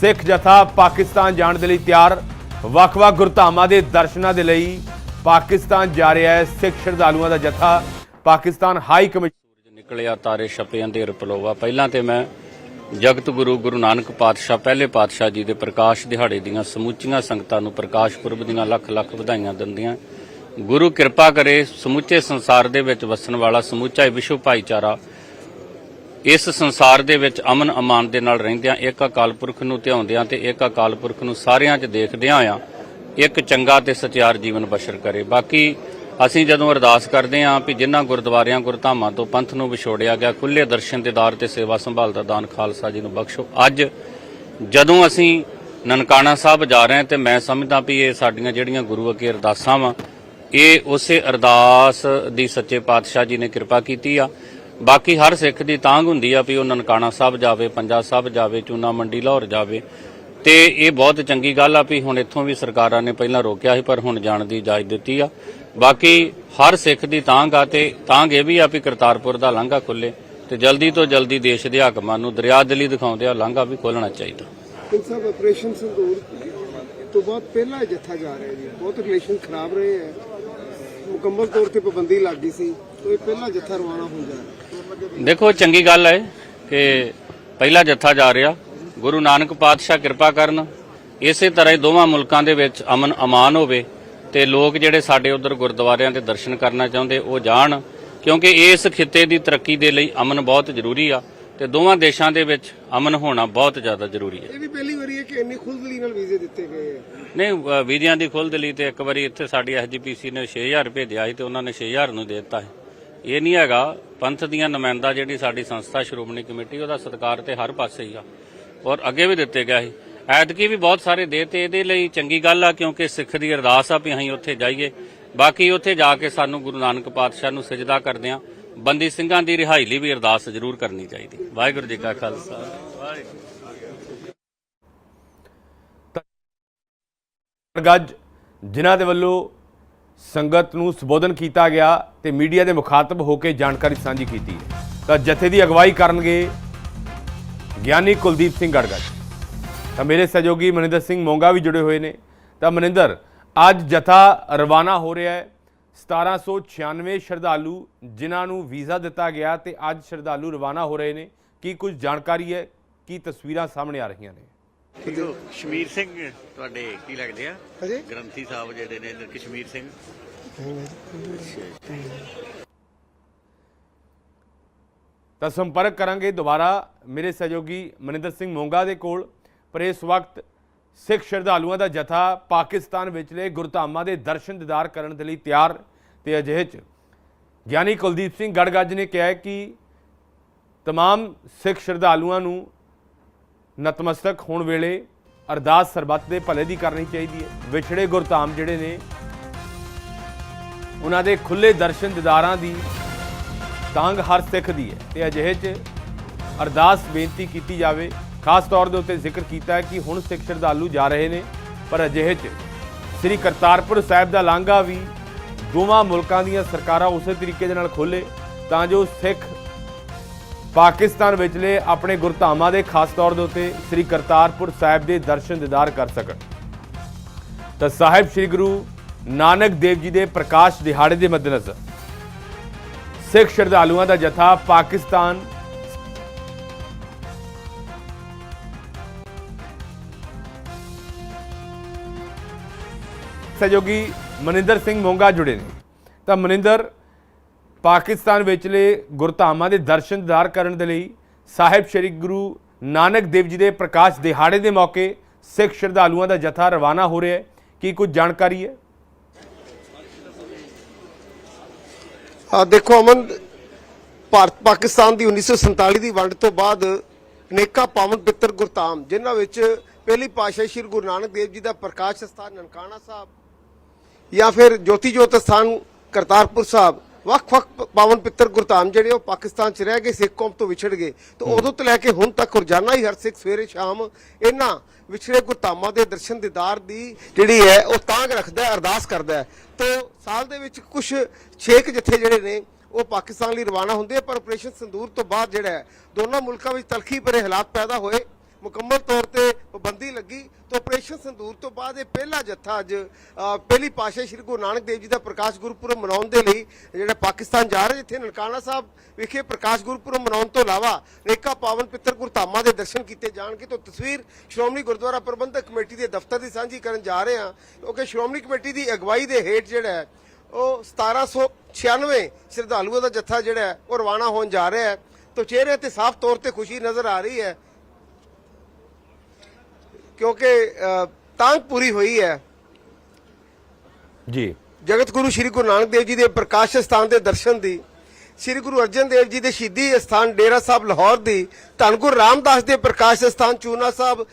ਸਿੱਖ ਜਥਾ ਪਾਕਿਸਤਾਨ ਜਾਣ ਦੇ ਲਈ ਤਿਆਰ। ਵੱਖ-ਵੱਖ ਗੁਰਧਾਮਾਂ ਦੇ ਦਰਸ਼ਨਾਂ ਦੇ ਲਈ ਪਾਕਿਸਤਾਨ ਜਾ ਰਿਹਾ ਹੈ ਸਿੱਖ ਸ਼ਰਧਾਲੂਆਂ ਦਾ ਜਥਾ। ਪਾਕਿਸਤਾਨ ਹਾਈ ਕਮਿਸ਼ਨ ਸੂਰਜ ਨਿਕਲਿਆ, ਤਾਰੇ ਛਪੇ ਅੰਧੇਰ ਪਲੋਵਾ ਪਹਿਲਾਂ ਤੇ ਮੈਂ ਜਗਤ ਗੁਰੂ ਗੁਰੂ ਨਾਨਕ ਪਾਤਸ਼ਾਹ, ਪਹਿਲੇ ਪਾਤਸ਼ਾਹ ਜੀ ਦੇ ਪ੍ਰਕਾਸ਼ ਦਿਹਾੜੇ ਦੀਆਂ ਸਮੁੱਚੀਆਂ ਸੰਗਤਾਂ ਨੂੰ ਪ੍ਰਕਾਸ਼ ਪੁਰਬ ਦੀਆਂ ਲੱਖ ਲੱਖ ਵਧਾਈਆਂ ਦਿੰਦੀਆਂ। ਗੁਰੂ ਕਿਰਪਾ ਕਰੇ ਸਮੁੱਚੇ ਸੰਸਾਰ ਦੇ ਵਿੱਚ ਵਸਣ ਵਾਲਾ ਸਮੁੱਚਾ ਵਿਸ਼ਵ ਭਾਈਚਾਰਾ ਇਸ ਸੰਸਾਰ ਦੇ ਵਿੱਚ ਅਮਨ ਅਮਾਨ ਦੇ ਨਾਲ ਰਹਿੰਦਿਆਂ, ਇੱਕ ਅਕਾਲ ਪੁਰਖ ਨੂੰ ਧਿਆਉਂਦਿਆਂ ਤੇ ਇੱਕ ਅਕਾਲ ਪੁਰਖ ਨੂੰ ਸਾਰਿਆਂ 'ਚ ਦੇਖਦਿਆਂ ਆ ਇੱਕ ਚੰਗਾ ਤੇ ਸਚਿਆਰ ਜੀਵਨ ਬਸ਼ਰ ਕਰੇ। ਬਾਕੀ ਅਸੀਂ ਜਦੋਂ ਅਰਦਾਸ ਕਰਦੇ ਹਾਂ ਵੀ ਜਿਨ੍ਹਾਂ ਗੁਰਦੁਆਰਿਆਂ, ਗੁਰਧਾਮਾਂ ਤੋਂ ਪੰਥ ਨੂੰ ਵਿਛੋੜਿਆ ਗਿਆ ਖੁੱਲੇ ਦਰਸ਼ਨ ਦੇਦਾਰ ਤੇ ਸੇਵਾ ਸੰਭਾਲ ਦਾ ਦਾਨ ਖਾਲਸਾ ਜੀ ਨੂੰ ਬਖਸ਼ੋ। ਅੱਜ ਜਦੋਂ ਅਸੀਂ ਨਨਕਾਣਾ ਸਾਹਿਬ ਜਾ ਰਹੇ ਹਾਂ ਤੇ ਮੈਂ ਸਮਝਦਾ ਵੀ ਇਹ ਸਾਡੀਆਂ ਜਿਹੜੀਆਂ ਗੁਰੂ ਅੱਗੇ ਅਰਦਾਸਾਂ ਵਾ, ਇਹ ਉਸੇ ਅਰਦਾਸ ਦੀ ਸੱਚੇ ਪਾਤਸ਼ਾਹ ਜੀ ਨੇ ਕਿਰਪਾ ਕੀਤੀ ਆ। ਬਾਕੀ ਹਰ ਸਿੱਖ ਦੀ ਤਾਂਗ ਹੁੰਦੀ ਆ ਵੀ ਉਹ ਨਨਕਾਣਾ ਸਾਹਿਬ ਜਾਵੇ, ਪੰਜਾ ਸਾਹਿਬ ਜਾਵੇ, ਚੂਨਾ ਮੰਡੀ ਲਾਹੌਰ ਜਾਵੇ। ਤੇ ਇਹ ਬਹੁਤ ਚੰਗੀ ਗੱਲ ਆ ਵੀ ਹੁਣ ਇੱਥੋਂ ਵੀ ਸਰਕਾਰਾਂ ਨੇ ਪਹਿਲਾਂ ਰੋਕਿਆ ਸੀ, ਪਰ ਹੁਣ ਜਾਣ ਦੀ ਇਜਾਜ਼ਤ ਦਿੱਤੀ ਆ। ਬਾਕੀ ਹਰ ਸਿੱਖ ਦੀ ਤਾਂਗ ਆ ਤੇ ਤਾਂਗ ਇਹ ਵੀ ਆ ਵੀ ਕਰਤਾਰਪੁਰ ਦਾ ਲਾਂਘਾ ਖੁੱਲੇ ਤੇ ਜਲਦੀ ਤੋਂ ਜਲਦੀ ਦੇਸ਼ ਦੇ ਹਾਕਮਾਂ ਨੂੰ ਦਰਿਆ ਦਿਲੀ ਦਿਖਾਉਂਦੇ ਆ ਲਾਂਘਾ ਵੀ ਖੋਲਣਾ ਚਾਹੀਦਾ। ਸਾਹਿਬ ਆਪਰੇਸ਼ਨ ਸੰਦੂਰ ਤੋਂ ਬਾਅਦ ਪਹਿਲਾ ਜੱਥਾ ਜਾ ਰਿਹਾ ਜੀ। ਬਹੁਤ ਰਿਲੇਸ਼ਨ ਖਰਾਬ ਰਹੇ ਹੈ ਮੁਕੰਮਲ ਤੌਰ ਤੇ ਪਾਬੰਦੀ ਲੱਗ ਗਈ ਸੀ, ਤੋਂ ਪਹਿਲਾ ਜੱਥਾ ਰਵਾਨਾ ਹੋ ਜਾ ਰਿਹਾ ਦੇਖੋ ਚੰਗੀ ਗੱਲ ਹੈ ਕਿ ਪਹਿਲਾ ਜੱਥਾ ਜਾ ਰਿਹਾ। ਗੁਰੂ ਨਾਨਕ ਪਾਤਸ਼ਾਹ ਕਿਰਪਾ ਕਰਨ। ਇਸੇ ਤਰ੍ਹਾਂ ਹੀ ਦੋਵਾਂ ਮੁਲਕਾਂ ਦੇ ਵਿੱਚ ਅਮਨ ਅਮਾਨ ਹੋਵੇ ਤੇ ਲੋਕ ਜਿਹੜੇ ਸਾਡੇ ਉਧਰ ਗੁਰਦੁਆਰਿਆਂ ਦੇ ਦਰਸ਼ਨ ਕਰਨਾ ਚਾਹੁੰਦੇ ਉਹ ਜਾਣ। ਕਿਉਂਕਿ ਇਸ ਖਿੱਤੇ ਦੀ ਤਰੱਕੀ ਦੇ ਲਈ ਅਮਨ ਬਹੁਤ ਜ਼ਰੂਰੀ ਆ ਤੇ ਦੋਵਾਂ ਦੇਸ਼ਾਂ ਦੇ ਵਿੱਚ ਅਮਨ ਹੋਣਾ ਬਹੁਤ ਜ਼ਿਆਦਾ ਜ਼ਰੂਰੀ ਹੈ। ਇਹ ਵੀ ਪਹਿਲੀ ਵਾਰੀ ਹੈ ਕਿ ਇੰਨੀ ਖੁੱਲਦਲੀ ਨਾਲ ਵੀਜ਼ੇ ਦਿੱਤੇ ਗਏ ਨਹੀਂ ਵੀਜ਼ਿਆਂ ਦੀ ਖੁੱਲ੍ਹ ਦਿਲੀ ਤੇ ਇੱਕ ਵਾਰੀ ਇੱਥੇ ਸਾਡੀ ਐਸਜੀਪੀਸੀ ਨੇ 6000 ਭੇਜਿਆ ਸੀ ਤੇ ਉਹਨਾਂ ਨੇ 6000 ਨੂੰ ਦੇ ਦਿੱਤਾ ਹੈ ਇਹ ਨਹੀਂ ਹੈਗਾ ਪੰਥ ਦੀਆਂ ਨੁਮਾਇੰਦਾ ਜਿਹੜੀ ਸਾਡੀ ਸੰਸਥਾ ਸ਼੍ਰੋਮਣੀ ਕਮੇਟੀ, ਉਹਦਾ ਸਤਿਕਾਰ ਤੇ ਹਰ ਪਾਸੇ ਹੀ ਆ। ਔਰ ਅੱਗੇ ਵੀ ਦਿੱਤੇ ਗਿਆ ਸੀ। ਐਤਕੀ ਵੀ ਬਹੁਤ ਸਾਰੇ ਦੇ ਇਹਦੇ ਲਈ ਚੰਗੀ ਗੱਲ ਆ, ਕਿਉਂਕਿ ਸਿੱਖ ਦੀ ਅਰਦਾਸ ਆ ਵੀ ਅਸੀਂ ਉੱਥੇ ਜਾਈਏ। ਬਾਕੀ ਉੱਥੇ ਜਾ ਕੇ ਸਾਨੂੰ ਗੁਰੂ ਨਾਨਕ ਪਾਤਸ਼ਾਹ ਨੂੰ ਸਜਦਾ ਕਰਦੇ ਆ। ਬੰਦੀ ਸਿੰਘਾਂ ਦੀ ਰਿਹਾਈ ਲਈ ਵੀ ਅਰਦਾਸ ਜ਼ਰੂਰ ਕਰਨੀ ਚਾਹੀਦੀ। ਵਾਹਿਗੁਰੂ ਜੀ ਕਾ ਖਾਲਸਾ। ਵਾਹਿਗੁਰੂ ਗੱਜ, ਜਿਨ੍ਹਾਂ ਦੇ ਵੱਲੋਂ ਸੰਗਤ ਨੂੰ ਸੰਬੋਧਨ ਕੀਤਾ ਗਿਆ ਤੇ ਮੀਡੀਆ ਦੇ ਮੁਖਾਤਬ ਹੋ ਕੇ ਜਾਣਕਾਰੀ ਸਾਂਝੀ ਕੀਤੀ ਤਾਂ ਜਥੇ ਦੀ ਅਗਵਾਈ ਕਰਨਗੇ ਗਿਆਨੀ ਕੁਲਦੀਪ ਸਿੰਘ ਗੜਗੜ ਤਾਂ ਮੇਰੇ ਸਹਿਯੋਗੀ ਮਨਿੰਦਰ ਸਿੰਘ ਮੋਂਗਾ ਵੀ ਜੁੜੇ ਹੋਏ ਨੇ। ਤਾਂ ਮਨਿੰਦਰ, ਅੱਜ ਜਥਾ ਰਵਾਨਾ ਹੋ ਰਿਹਾ ਹੈ। 1796 ਸ਼ਰਧਾਲੂ ਜਿਨ੍ਹਾਂ ਨੂੰ ਵੀਜ਼ਾ ਦਿੱਤਾ ਗਿਆ ਤੇ ਅੱਜ ਸ਼ਰਧਾਲੂ ਰਵਾਨਾ ਹੋ ਰਹੇ ਨੇ। ਕੀ ਕੁਝ ਜਾਣਕਾਰੀ ਹੈ? ਕੀ ਤਸਵੀਰਾਂ ਸਾਹਮਣੇ ਆ ਰਹੀਆਂ ਨੇ? ਕਸ਼ਮੀਰ ਸਿੰਘ ਤੁਹਾਡੇ ਕੀ ਲੱਗਦੇ ਆ ਹਾਂਜੀ ਗ੍ਰੰਥੀ ਸਾਹਿਬ ਜਿਹੜੇ ਨੇ ਕਸ਼ਮੀਰ ਸਿੰਘ ਤਾਂ ਸੰਪਰਕ ਕਰਾਂਗੇ ਦੁਬਾਰਾ ਮੇਰੇ ਸਹਿਯੋਗੀ ਮਨਿੰਦਰ ਸਿੰਘ ਮੋਂਗਾ ਦੇ ਕੋਲ ਪਰ ਇਸ ਵਕਤ ਸਿੱਖ ਸ਼ਰਧਾਲੂਆਂ ਦਾ ਜਥਾ ਪਾਕਿਸਤਾਨ ਵਿਚਲੇ ਗੁਰਧਾਮਾਂ ਦੇ ਦਰਸ਼ਨ ਦਿਦਾਰ ਕਰਨ ਦੇ ਲਈ ਤਿਆਰ ਤੇ ਅਜਿਹੇ 'ਚ ਗਿਆਨੀ ਕੁਲਦੀਪ ਸਿੰਘ ਗੜਗੱਜ ਨੇ ਕਿਹਾ ਹੈ ਕਿ तमाम ਸਿੱਖ ਸ਼ਰਧਾਲੂਆਂ ਨੂੰ ਨਤਮਸਤਕ ਹੋਣ ਵੇਲੇ ਅਰਦਾਸ ਸਰਬੱਤ ਦੇ ਭਲੇ ਦੀ ਕਰਨੀ ਚਾਹੀਦੀ ਹੈ। ਵਿਛੜੇ ਗੁਰਧਾਮ ਜਿਹੜੇ ਨੇ, ਉਹਨਾਂ ਦੇ ਖੁੱਲੇ ਦਰਸ਼ਨ ਦਿਦਾਰਾਂ ਦੀ ਤਾਂਗ ਹਰ ਸਿੱਖ ਦੀ ਹੈ। ਤੇ ਅਜਿਹੇ 'ਚ ਅਰਦਾਸ ਬੇਨਤੀ ਕੀਤੀ ਜਾਵੇ। ਖਾਸ ਤੌਰ ਦੇ ਉੱਤੇ ਜ਼ਿਕਰ ਕੀਤਾ ਹੈ ਕਿ ਹੁਣ ਸਿੱਖ ਸ਼ਰਧਾਲੂ ਜਾ ਰਹੇ ਨੇ, ਪਰ ਅਜਿਹੇ 'ਚ ਸ੍ਰੀ ਕਰਤਾਰਪੁਰ ਸਾਹਿਬ ਦਾ ਲਾਂਘਾ ਵੀ ਦੋਵਾਂ ਮੁਲਕਾਂ ਦੀਆਂ ਸਰਕਾਰਾਂ ਉਸੇ ਤਰੀਕੇ ਦੇ ਨਾਲ ਖੋਲੇ ਤਾਂ ਜੋ ਸਿੱਖ ਪਾਕਿਸਤਾਨ ਵਿਚਲੇ ਆਪਣੇ ਗੁਰਧਾਮਾਂ ਦੇ ਖਾਸ ਤੌਰ ਦੇ ਉੱਤੇ ਸ੍ਰੀ ਕਰਤਾਰਪੁਰ ਸਾਹਿਬ ਦੇ ਦਰਸ਼ਨ ਦਿਦਾਰ ਕਰ ਸਕਣ। ਤਾਂ ਸਾਹਿਬ ਸ੍ਰੀ ਗੁਰੂ ਨਾਨਕ ਦੇਵ ਜੀ ਦੇ ਪ੍ਰਕਾਸ਼ ਦਿਹਾੜੇ ਦੇ ਮੱਦੇਨਜ਼ਰ ਸਿੱਖ ਸ਼ਰਧਾਲੂਆਂ ਦਾ ਜਥਾ ਪਾਕਿਸਤਾਨ ਸਹਿਯੋਗੀ ਮਨਿੰਦਰ ਸਿੰਘ ਮੋਂਗਾ ਜੁੜੇ ਨੇ। ਤਾਂ ਮਨਿੰਦਰ ਪਾਕਿਸਤਾਨ ਵਿਚਲੇ ਗੁਰਧਾਮਾਂ ਦੇ ਦਰਸ਼ਨ ਦਿਦਾਰ ਕਰਨ ਦੇ ਲਈ ਸਾਹਿਬ ਸ੍ਰੀ ਗੁਰੂ ਨਾਨਕ ਦੇਵ ਜੀ ਦੇ ਪ੍ਰਕਾਸ਼ ਦਿਹਾੜੇ ਦੇ ਮੌਕੇ ਸਿੱਖ ਸ਼ਰਧਾਲੂਆਂ ਦਾ ਜਥਾ ਰਵਾਨਾ ਹੋ ਰਿਹਾ ਹੈ। ਕੀ ਕੁਝ ਜਾਣਕਾਰੀ ਹੈ? ਆ ਦੇਖੋ ਅਮਨ, ਭਾਰਤ ਪਾਕਿਸਤਾਨ ਦੀ 1947 ਦੀ ਵੰਡ ਤੋਂ ਬਾਅਦ ਅਨੇਕਾਂ ਪਾਵਨ ਪਿੱਤਰ ਗੁਰਧਾਮ, ਜਿਨ੍ਹਾਂ ਵਿੱਚ ਪਹਿਲੀ ਪਾਤਸ਼ਾਹੀ ਸ੍ਰੀ ਗੁਰੂ ਨਾਨਕ ਦੇਵ ਜੀ ਦਾ ਪ੍ਰਕਾਸ਼ ਸਥਾਨ ਨਨਕਾਣਾ ਸਾਹਿਬ ਜਾਂ ਫਿਰ ਜੋਤੀ ਜੋਤ ਸਥਾਨ ਕਰਤਾਰਪੁਰ ਸਾਹਿਬ ਵੱਖ-ਵੱਖ ਪਾਵਨ ਪਿੱਤਰ ਗੁਰਧਾਮ ਜਿਹੜੇ ਉਹ ਪਾਕਿਸਤਾਨ 'ਚ ਰਹਿ ਗਏ ਸਿੱਖ ਕੌਮ ਤੋਂ ਵਿਛੜ ਗਏ। ਤੇ ਉਦੋਂ ਤੋਂ ਲੈ ਕੇ ਹੁਣ ਤੱਕ ਰੋਜ਼ਾਨਾ ਹੀ ਹਰ ਸਿੱਖ ਸਵੇਰੇ ਸ਼ਾਮ ਇਹਨਾਂ ਵਿਛੜੇ ਗੁਰਧਾਮਾਂ ਦੇ ਦਰਸ਼ਨ ਦੀਦਾਰ ਦੀ ਜਿਹੜੀ ਹੈ ਉਹ ਤਾਂਗ ਰੱਖਦਾ ਹੈ ਅਰਦਾਸ ਕਰਦਾ ਹੈ। ਤੋਂ ਸਾਲ ਦੇ ਵਿੱਚ ਕੁਝ ਛੇਕ ਜਥੇ ਜਿਹੜੇ ਨੇ ਉਹ ਪਾਕਿਸਤਾਨ ਲਈ ਰਵਾਨਾ ਹੁੰਦੇ ਪਰ ਆਪਰੇਸ਼ਨ ਸੰਦੂਰ ਤੋਂ ਬਾਅਦ ਜਿਹੜਾ ਦੋਨਾਂ ਮੁਲਕਾਂ ਵਿੱਚ ਤਲਖੀ ਭਰੇ ਹਾਲਾਤ ਪੈਦਾ ਹੋਏ। ਮੁਕੰਮਲ ਤੌਰ ਤੇ ਪਾਬੰਦੀ ਲੱਗੀ ਤਾਂ ਆਪਰੇਸ਼ਨ ਸੰਦੂਰ ਤੋਂ ਬਾਅਦ ਇਹ ਪਹਿਲਾ ਜੱਥਾ ਅੱਜ ਪਹਿਲੀ ਪਾਸ਼ਾ ਸ੍ਰੀ ਗੁਰੂ ਨਾਨਕ ਦੇਵ ਜੀ ਦਾ ਪ੍ਰਕਾਸ਼ ਗੁਰਪੁਰਬ ਮਨਾਉਣ ਦੇ ਲਈ ਜਿਹੜਾ ਪਾਕਿਸਤਾਨ ਜਾ ਰਿਹਾ, ਜਿੱਥੇ ਨਨਕਾਣਾ ਸਾਹਿਬ ਵਿਖੇ ਪ੍ਰਕਾਸ਼ ਗੁਰਪੁਰਬ ਮਨਾਉਣ ਤੋਂ ਇਲਾਵਾ ਰੇਕਾ ਪਾਵਨ, ਪਿੱਤਰ ਗੁਰਧਾਮਾਂ ਦੇ ਦਰਸ਼ਨ ਕੀਤੇ ਜਾਣਗੇ ਤਾਂ ਤਸਵੀਰ ਸ਼੍ਰੋਮਣੀ ਗੁਰਦੁਆਰਾ ਪ੍ਰਬੰਧਕ ਕਮੇਟੀ ਦੇ ਦਫ਼ਤਰ ਦੀ ਸਾਂਝੀ ਕਰਨ ਜਾ ਰਹੇ ਹਾਂ, ਕਿਉਂਕਿ ਸ਼੍ਰੋਮਣੀ ਕਮੇਟੀ ਦੀ ਅਗਵਾਈ ਦੇ ਹੇਠ ਜਿਹੜਾ ਹੈ, ਉਹ 1796 ਸ਼ਰਧਾਲੂਆਂ ਦਾ ਜੱਥਾ ਜਿਹੜਾ ਉਹ ਰਵਾਨਾ ਹੋਣ ਜਾ ਰਿਹਾ ਹੈ, ਤਾਂ ਚਿਹਰੇ ਤੇ ਸਾਫ਼ ਤੌਰ ਤੇ ਖੁਸ਼ੀ ਨਜ਼ਰ ਆ ਰਹੀ ਹੈ ਕਿਉਂਕਿ ਤਾਂਘ ਪੂਰੀ ਹੋਈ ਹੈ। ਜੀ। ਜਗਤ ਗੁਰੂ ਸ੍ਰੀ ਗੁਰੂ ਨਾਨਕ ਦੇਵ ਜੀ ਦੇ ਪ੍ਰਕਾਸ਼ ਸਥਾਨ ਦੇ ਦਰਸ਼ਨ ਦੀ ਸ੍ਰੀ ਗੁਰੂ ਅਰਜਨ ਦੇਵ ਜੀ ਦੇ ਸ਼ਹੀਦੀ ਸਥਾਨ ਡੇਰਾ ਸਾਹਿਬ ਲਾਹੌਰ ਦੀ ਧੰਨ ਗੁਰੂ ਰਾਮਦਾਸ ਦੇ ਪ੍ਰਕਾਸ਼ ਸਥਾਨ ਚੂਨਾ ਸਾਹਿਬ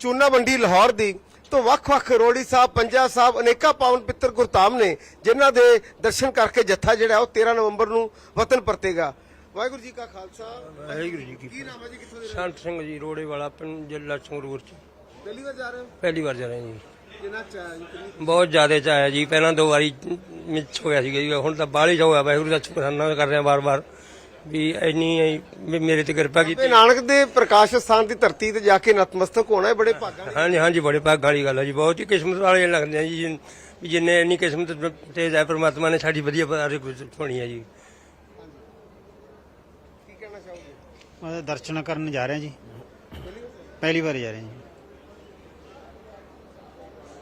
ਚੂਨਾ ਮੰਡੀ ਲਾਹੌਰ ਦੀ ਤੋਂ ਵੱਖ-ਵੱਖ ਰੋੜੀ ਸਾਹਿਬ ਪੰਜਾ ਸਾਹਿਬ ਅਨੇਕਾਂ ਪਾਵਨ ਪਿੱਤਰ ਗੁਰਧਾਮ ਨੇ ਜਿਨ੍ਹਾਂ ਦੇ ਦਰਸ਼ਨ ਕਰਕੇ ਜੱਥਾ ਜਿਹੜਾ ਉਹ 13 ਨਵੰਬਰ ਨੂੰ ਵਤਨ ਪਰਤੇਗਾ। ਵਾਹਿਗੁਰੂ ਜੀ ਕਾ ਖਾਲਸਾ। ਵਾਹਿਗੁਰੂ ਜੀ ਕੀ ਕੀ ਨਾਮ ਹੈ ਜੀ ਕਿੱਥੋਂ ਦੇ ਸੰਤ ਸਿੰਘ ਜੀ ਰੋੜੇ ਵਾਲਾ ਪਿੰਡ ਜ਼ਿਲ੍ਹਾ ਸੰਗਰੂਰ ਚ। ਪਹਿਲੀ ਵਾਰ ਜਾ ਰਹੇ ਹੋ? ਪਹਿਲੀ ਵਾਰ ਜਾ ਰਹੇ ਜੀ। ਕਿੰਨਾ ਚਾਹ ਜੀ ਕਿੰਨੀ ਬਹੁਤ ਜ਼ਿਆਦਾ ਚਾਇਆ ਜੀ। ਪਹਿਲਾਂ ਦੋ ਵਾਰੀ ਮਿਸ ਹੋਇਆ ਸੀਗਾ ਜੀ। ਹੁਣ ਤਾਂ ਬਾਹਲੀ ਚ ਹੋਇਆ ਵਾਹਿਗੁਰੂ ਦਾ ਸ਼ੁਕਰਾਨਾ ਕਰ ਰਿਹਾ ਵਾਰ-ਵਾਰ ਵੀ ਇੰਨੀ ਵੀ ਮੇਰੇ ਤੇ ਕਿਰਪਾ ਤੇ ਕੀਤੀ। ਨਾਨਕ ਦੇ ਪ੍ਰਕਾਸ਼ ਸਥਾਨ ਦੀ ਧਰਤੀ ਤੇ ਜਾ ਕੇ ਨਤਮਸਤਕ ਹੋਣਾ ਇਹ ਬੜੇ ਭਾਗਾਂ ਦੀ ਹਾਂਜੀ ਹਾਂਜੀ ਬੜੇ ਭਾਗ ਵਾਲੀ ਗੱਲ ਹੈ ਜੀ। ਬਹੁਤ ਹੀ ਕਿਸਮਤ ਵਾਲੇ ਲੱਗਦੇ ਆ ਜੀ ਜਿਨ- ਵੀ ਜਿੰਨੇ ਇੰਨੀ ਕਿਸਮਤ ਤੇਜ਼ ਹੈ ਪ੍ਰਮਾਤਮਾ ਨੇ ਸਾਡੀ ਵਧੀਆ ਬਾਰੇ ਸੁਣੀ ਹੈ ਜੀ ਕੀ ਕਹਿਣਾ ਮੈਂ ਦਰਸ਼ਨ ਕਰਨ ਜਾ ਰਿਹਾ ਜੀ। ਪਹਿਲੀ ਵਾਰ ਜਾ ਰਿਹਾ ਜੀ।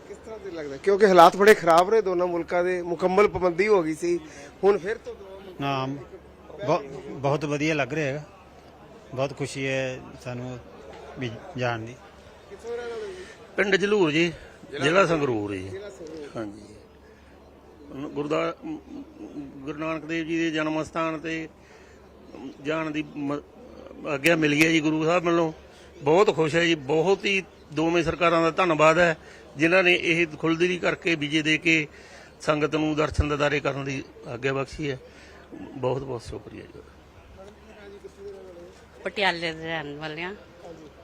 ਕਿਸ ਤਰ੍ਹਾਂ ਦੇ ਲੱਗਦਾ? ਕਿਉਂਕਿ ਹਾਲਾਤ ਬੜੇ ਖਰਾਬ ਰਹੇ ਦੋਨਾਂ ਮੁਲਕਾਂ ਦੇ। ਮੁਕੰਮਲ ਪਾਬੰਦੀ ਹੋ ਗਈ ਸੀ। ਹੁਣ ਫਿਰ ਤੋਂ ਬਹੁ- ਬਹੁਤ ਵਧੀਆ ਲੱਗ ਰਿਹਾ ਹੈਗਾ। ਬਹੁਤ ਖੁਸ਼ੀ ਹੈ ਸਾਨੂੰ ਵੀ ਜਾਣ ਦੀ? ਪਿੰਡ ਜਲੂਰ ਜੀ ਜ਼ਿਲ੍ਹਾ ਸੰਗਰੂਰ। ਜੀ। ਹਾਂਜੀ। ਗੁਰਦਾ ਗੁਰੂ ਨਾਨਕ ਦੇਵ ਜੀ ਦੇ ਜਨਮ ਸਥਾਨ ਤੇ ਜਾਣ ਦੀ ਮ- ਆਗਿਆ ਮਿਲੀ ਹੈ ਜੀ ਗੁਰੂ ਸਾਹਿਬ ਵੱਲੋਂ। ਬਹੁਤ ਖੁਸ਼ ਹੈ ਜੀ, ਬਹੁਤ ਹੀ ਦੋਵੇਂ ਸਰਕਾਰਾਂ ਦਾ ਧੰਨਵਾਦ ਹੈ, ਜਿਨ੍ਹਾਂ ਨੇ ਇਹ ਖੁੱਲ੍ਹਦਿਲੀ ਕਰਕੇ ਵਿਜੇ ਦੇ ਕੇ ਸੰਗਤ ਨੂੰ ਦਰਸ਼ਨ ਦਿਦਾਰੇ ਕਰਨ ਦੀ ਆਗਿਆ ਬਖਸ਼ੀ ਹੈ। ਬਹੁਤ ਬਹੁਤ ਸ਼ੁਕਰੀਆ ਜੀ। ਪਟਿਆਲੇ ਦੇ ਰਹਿਣ ਵਾਲੇ ਹਾਂ